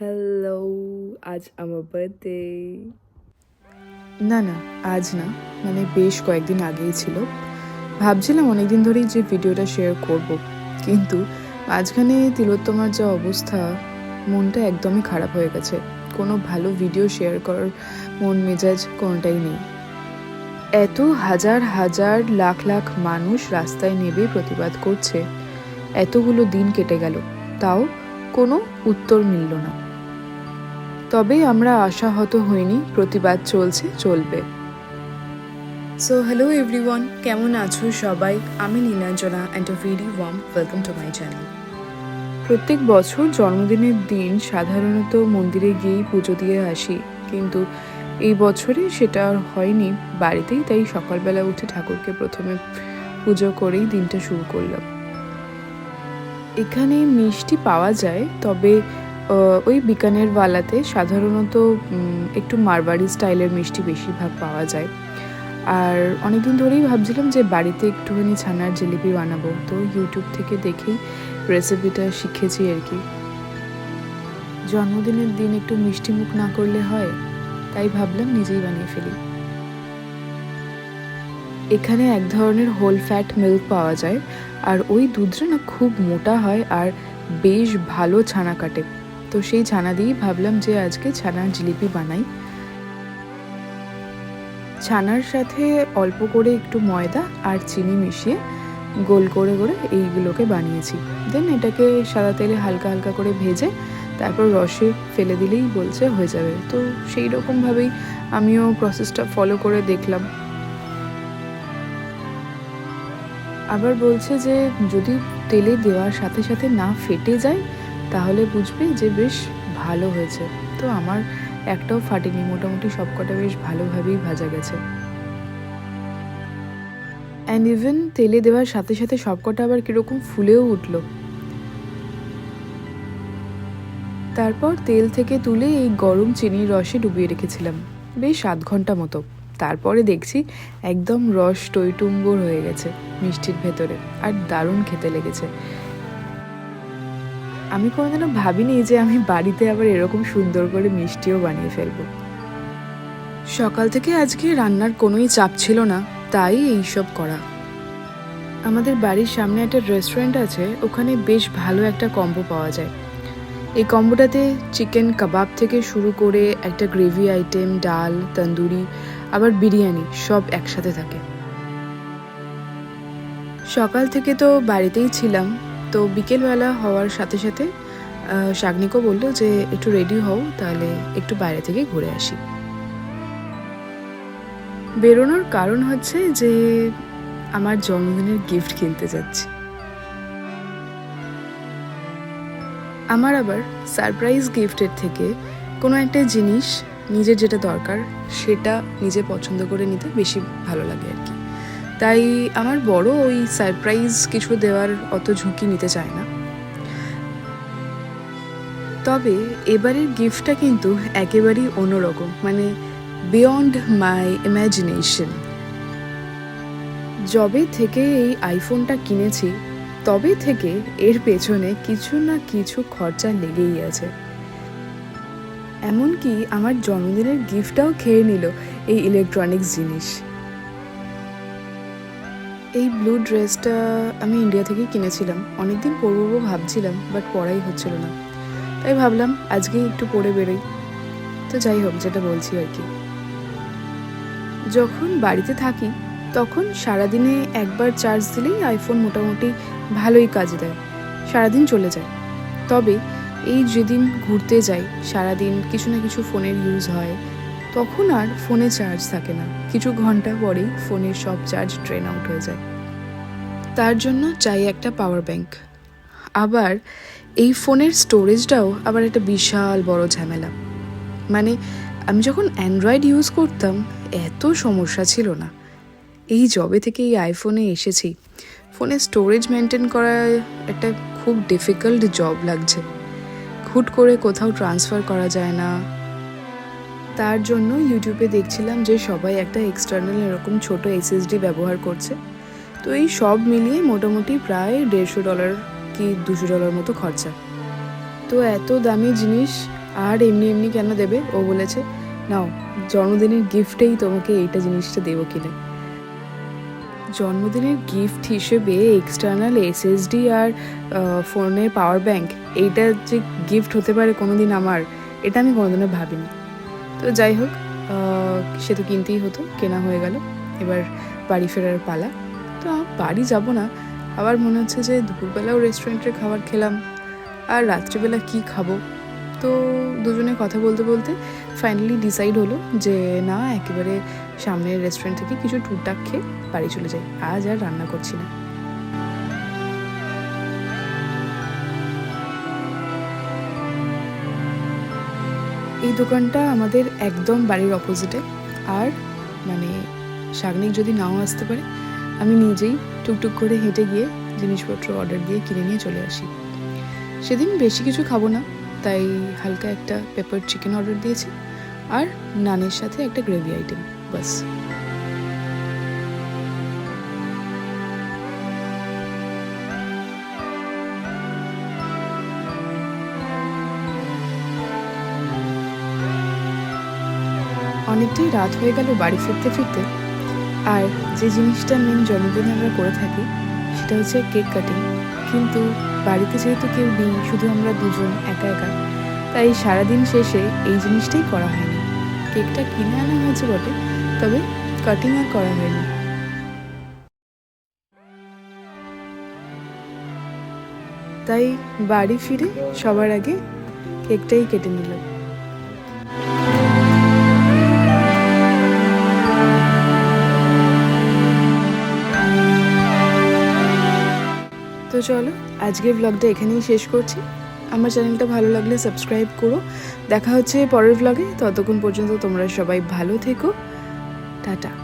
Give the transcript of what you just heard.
Hello আজ আমার birthday না না, আজ না মানে বেশ কয়েকদিন আগেই ছিল। ভাবছিলাম অনেকদিন ধরেই যে ভিডিওটা শেয়ার করব, কিন্তু মাঝখানে তিলোত্তমার যা অবস্থা, মনটা একদমই খারাপ হয়ে গেছে। কোনো ভালো ভিডিও শেয়ার করার মন মেজাজ কোনোটাই নেই। এত হাজার হাজার লাখ লাখ মানুষ রাস্তায় নেবে প্রতিবাদ করছে। এতগুলো দিন কেটে গেল, তাও কোনো উত্তর মিলল না। তবে আমরা আশাহত হইনি প্রতিবাদ চলছে চলবে। সো হ্যালো এভরিওয়ান কেমন আছো সবাই? আমি Nilanjana and a very warm welcome to my channel প্রত্যেক বছর জন্মদিনের দিন সাধারণত মন্দিরে গিয়েই পুজো দিয়ে আসি কিন্তু এই বছরে সেটা আর হয়নি। বাড়িতেই তাই সকালবেলা উঠে ঠাকুরকে প্রথমে পুজো করেই দিনটা শুরু করলাম। এখানে মিষ্টি পাওয়া যায় তবে ওই বিকানের ওয়ালাতে সাধারণত একটু মারবাড়ি স্টাইলের মিষ্টি বেশিরভাগ পাওয়া যায়। আর অনেকদিন ধরেই ভাবছিলাম যে বাড়িতে একটুখানি ছানার জিলিপি বানাবো, তো ইউটিউব থেকে দেখেই রেসিপিটা শিখেছি আর কি। জন্মদিনের দিন একটু মিষ্টি মুখ না করলে হয়, তাই ভাবলাম নিজেই বানিয়ে ফেলি। এখানে এক ধরনের হোল ফ্যাট মিল্ক পাওয়া যায়, আর ওই দুধটা না খুব মোটা হয় আর বেশ ভালো ছানা কাটে। তো সেই ছানা দিয়েই ভাবলাম যে আজকে ছানার জিলিপি বানাই। ছানার সাথে অল্প করে একটু ময়দা আর চিনি মিশিয়ে গোল করে করে এইগুলোকে বানিয়েছি। দেন এটাকে সাদা তেলে হালকা হালকা করে ভেজে তারপর রসে ফেলে দিলেই বলছে হয়ে যাবে। তো সেই রকমভাবেই আমিও প্রসেসটা ফলো করে দেখলাম। আবার বলছে যে যদি তেলে দেওয়ার সাথে সাথে না ফেটে যায় তাহলে বুঝবে যে বেশ ভালো হয়েছে। তো আমার একটাও ফাটেনি, মোটামুটি সবকটা বেশ ভালোভাবেই ভাজা গেছে। অ্যান্ড ইভেন তেলে দেওয়ার সাথে সাথে সবকটা আবার কীরকম ফুলেও উঠল। তারপর তেল থেকে তুলে এই গরম চিনির রসে ডুবিয়ে রেখেছিলাম, বেশ আধ ঘণ্টা মতো। তারপরে দেখছি একদম রস টইটুম্বর হয়ে গেছে মিষ্টির ভেতরে, আর দারুণ খেতে লেগেছে। আমি কোনোদিনও ভাবিনি যে আমি বাড়িতে আবার এরকম সুন্দর করে মিষ্টিও বানিয়ে ফেলব। সকাল থেকে আজকে রান্নার কোনোই চাপ ছিল না, তাই এইসব করা। আমাদের বাড়ির সামনে একটা রেস্টুরেন্ট আছে, ওখানে বেশ ভালো একটা কম্বো পাওয়া যায়। এই কম্বোটাতে চিকেন কাবাব থেকে শুরু করে একটা গ্রেভি আইটেম ডাল, তন্দুরি, আবার বিরিয়ানি সব একসাথে থাকে। সকাল থেকে তো বাড়িতেই ছিলাম তো বিকেলবেলা হওয়ার সাথে সাথে শাগনিকও বলল যে, একটু রেডি হও, তাহলে একটু বাইরে থেকে ঘুরে আসি। বেরোনোর কারণ হচ্ছে যে, আমার জন্মদিনের গিফট কিনতে যাচ্ছি। আমার আবার সারপ্রাইজ গিফটের থেকে কোনো একটা জিনিস নিজের যেটা দরকার, সেটা নিজে পছন্দ করে নিতে বেশি ভালো লাগে আর কি। তাই আমার বড় ওই সারপ্রাইজ কিছু দেওয়ার অত ঝুঁকি নিতে চায় না। তবে এবারের গিফটটা কিন্তু একেবারেই অন্যরকম মানে বিয়ন্ড মাই ইম্যাজিনেশন যবে থেকে এই আইফোনটা কিনেছি, তবে থেকে এর পেছনে কিছু না কিছু খরচা লেগেই আছে। এমনকি আমার জন্মদিনের গিফটটাও খেয়ে নিল এই ইলেকট্রনিক্স জিনিস। এই ব্লু ড্রেসটা আমি ইন্ডিয়া থেকেই কিনেছিলাম। অনেকদিন পরবো ভাবছিলাম বাট পরাই হচ্ছিল না। তাই ভাবলাম আজকেই একটু পরে বেরোই। তো যাই হোক, যেটা বলছি আর কি। যখন বাড়িতে থাকি, তখন সারাদিনে একবার চার্জ দিলেই আইফোন মোটামুটি ভালোই কাজ দেয়। সারাদিন চলে যায়। তবে এই যেদিন ঘুরতে যাই, সারাদিন কিছু না কিছু ফোনের ইউজ হয়। তখন আর ফোনে চার্জ থাকে না। কিছু ঘণ্টা পরেই ফোনের সব চার্জ ট্রেন আউট হয়ে যায়। তার জন্য চাই একটা পাওয়ার ব্যাংক আবার এই ফোনের স্টোরেজটাও আবার একটা বিশাল বড় ঝামেলা। মানে আমি যখন অ্যান্ড্রয়েড ইউজ করতাম, এত সমস্যা ছিল না। এই জবে থেকে এই আইফোনে এসেছি। ফোনে স্টোরেজ মেনটেন করা একটা খুব ডিফিকাল্ট জব লাগছে। হুট করে কোথাও ট্রান্সফার করা যায় না। তার জন্য ইউটিউবে দেখছিলাম যে সবাই একটা এক্সটার্নাল এরকম ছোট এসএসডি ব্যবহার করছে। তো এই সব মিলিয়ে মোটামুটি প্রায় দেড়শো ডলার কি দুশো ডলার মতো খরচা। তো এত দামি জিনিস আর এমনি এমনি কেন দেবে? ও বলেছে, নাও, জন্মদিনের গিফটেই তোমাকে এইটা জিনিসটা দেবো কিনে। জন্মদিনের গিফট হিসেবে এক্সটার্নাল এসএসডি আর ফোনের পাওয়ার ব্যাংক এইটা যে গিফট হতে পারে কোনো দিন আমার, এটা আমি কোনোদিনও ভাবিনি। তো যাই হোক সে তো কিনতেই হতো, কেনা হয়ে গেল। এবার বাড়ি ফেরার পালা। তো বাড়ি যাব না, আবার মনে হচ্ছে যে দুপুরবেলাও রেস্টুরেন্টের খাবার খেলাম। আর রাত্রিবেলা কি খাব? তো দুজনে কথা বলতে বলতে ফাইনালি ডিসাইড হলো যে না, একেবারে সামনের রেস্টুরেন্ট থেকে কিছু টুকটাক খেয়ে বাড়ি চলে যাই। আজ আর রান্না করছি না। এই দোকানটা আমাদের একদম বাড়ির অপোজিটে আর মানে শাগনিক যদি নাও আসতে পারে, আমি নিজেই টুকটুক করে হেঁটে গিয়ে জিনিসপত্র অর্ডার দিয়ে কিনে নিয়ে চলে আসি। সেদিন বেশি কিছু খাব না, তাই হালকা একটা পেপার চিকেন অর্ডার দিয়েছি। আর নানের সাথে একটা গ্রেভি আইটেম বাস। অনেকটাই রাত হয়ে গেল বাড়ি ফিরতে ফিরতে। আর যে জিনিসটা মেন জন্মদিনে আমরা করে থাকি, সেটা হচ্ছে কেক কাটিং কিন্তু বাড়িতে যেহেতু কেউ নেই, শুধু আমরা দুজন একা একা, তাই সারাদিন শেষে এই জিনিসটাই করা হয়নি। কেকটা কিনে আনা হয়েছে বটে, তবে কাটিং আর করা হয়নি। তাই বাড়ি ফিরে সবার আগে কেকটাই কেটে নিলাম। চলো, আজকের ব্লগটা এখানেই শেষ করছি। আমার চ্যানেলটা ভালো লাগলে সাবস্ক্রাইব করো। দেখা হচ্ছে পরের ব্লগে ততক্ষণ পর্যন্ত তোমরা সবাই ভালো থেকো। টাটা।